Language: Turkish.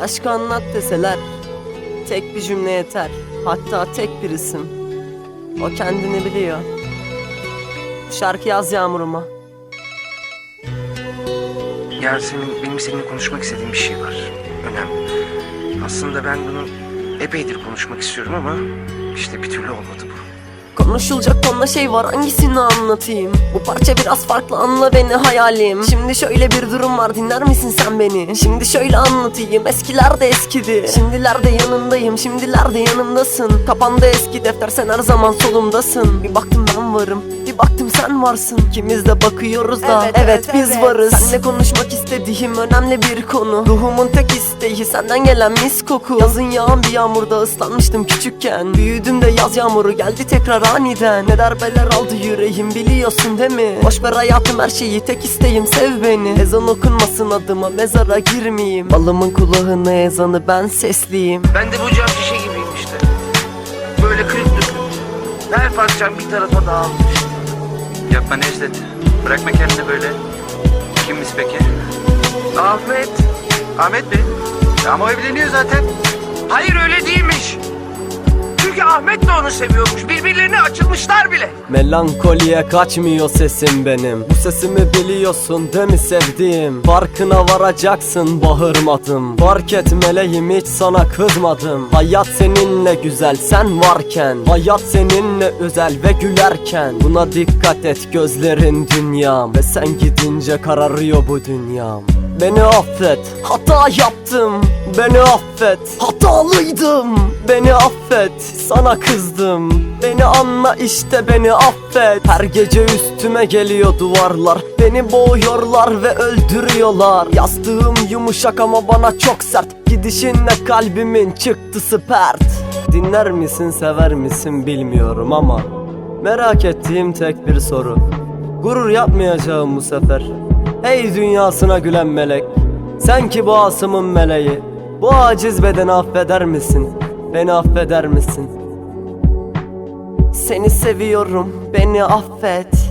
Aşkı anlat deseler tek bir cümle yeter. Hatta tek bir isim. O kendini biliyor. Şarkı yaz yağmuruma. Yasemin benim seninle konuşmak istediğim bir şey var. Önemli. Aslında ben bunu epeydir konuşmak istiyorum ama işte bir türlü olmadı. Konuşulacak tonla şey var hangisini anlatayım? Bu parça biraz farklı anla beni hayalim. Şimdi şöyle bir durum var dinler misin sen beni? Şimdi şöyle anlatayım eskiler de eskidi. Şimdilerde yanındayım şimdilerde yanımdasın. Kapandı eski defter sen her zaman solumdasın. Bir baktım ben varım bir baktım sen varsın İkimiz de bakıyoruz da Evet, evet, evet, biz evet. varız Seninle konuşmak istediğim önemli bir konu Ruhumun tek isteği senden gelen mis koku Yazın yağan bir yağmurda ıslanmıştım küçükken Büyüdüm de yaz yağmuru geldi tekrar aniden Ne darbeler aldı yüreğim biliyorsun değil mi? Boş ver hayatım her şeyi tek isteğim sev beni Ezan okunmasın adıma mezara girmeyeyim Balımın kulağına ezanı ben sesliyim Ben de bu cam şişe gibiyim işte. Böyle kırık dökük. Her parçam bir tarafa dağılmış. Yapma Necdet. Bırakma kendini böyle. Kimmiş peki? Ahmet. Ahmet mi? Ama evleniyor zaten. Hayır öyle değilmiş. Çünkü Ahmet de onu seviyormuş. Birbirlerine açılmışlar bile. Melankoliye kaçmıyor sesim benim. Bu sesimi biliyorsun değil mi sevdiğim? Farkına varacaksın bağırmadım Fark et meleğim hiç sana kızmadım. Hayat seninle güzel sen varken. Hayat seninle özel ve gülerken. Buna dikkat et gözlerin dünyam. Ve sen gidince kararıyor bu dünyam. Beni affet hata yaptım. Beni affet hatalıydım Beni affet sana kızdım. Beni anla işte beni affet. Her gece üstüme geliyor duvarlar. Beni boğuyorlar ve öldürüyorlar. Yastığım yumuşak ama bana çok sert. Gidişinle kalbimin çıktısı pert. Dinler misin sever misin bilmiyorum ama Merak ettiğim tek bir soru. Gurur yapmayacağım bu sefer. Hey dünyasına gülen melek. Sen ki bu asımın meleği. Bu aciz bedeni affeder misin? Beni affeder misin? Seni seviyorum beni affet